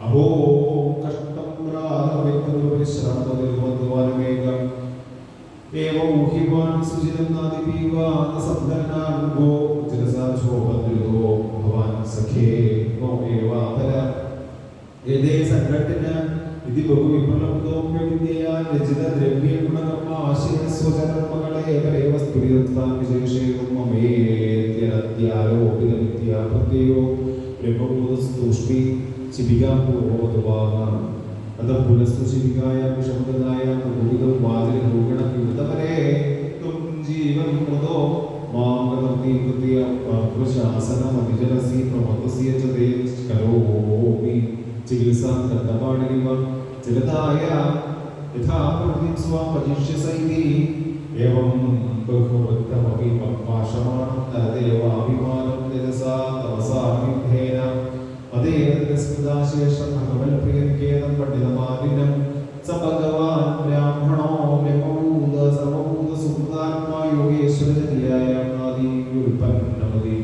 അഹോ കഷ്ടം പരിശ്രാന്തോദ്വാനമേകം ഏവം ഊഹിവാൻ സുചിതം നാദിപീവാൻ സബ്ദനാനുഭോ ചിരസാശോഭദ്രുതോ ഭവാൻ സഖേ നോ ഏവാപര ഏതേ സംഘട്ടന ഇതി ബഹുവിഫലപ്തോപ്യവിദ്യയാ രചിത ദ്രവ്യ ഗുണകർമ്മ ആശയ സ്വചകർമ്മകളെ പ്രത്യയോ ബ്രഹ്മഭൂതസ്തുഷ്ടി ശിബികാം പൂർവോദ്വാഹം അത പുനസ്തു ശിബികായ വിഷമതായ ഭൂതം വാതിൽ ഭൂഗണ വിവൃതവരെ തും ജീവൻ മൃതോ മാം കർത്തി കൃത്യ പ്രശാസനം അതിജനസി പ്രമതസ്യ ച തേ കരോമി ചികിത്സാം ദണ്ഡപാണിനിവ ചിലതായ യഥാ പ്രകൃതിം സ്വാം ഭജിഷ്യസൈതി ഏവം बहुवृत्तमपि പാഷമാണം तदेव अभिमानं निरसा വിദ്ധേന അതേതസ്മൃതാശേഷം ഭഗവൽ പ്രിയനികേതം പണ്ഡിതമാലിനം സ ഭഗവാൻ ബ്രാഹ്മണോ ബ്രഹ്മഭൂത സർവഭൂത സുഹൃതാത്മാ യോഗേശ്വരജതിയായ ആദി ഉൽപ്പന്നമതി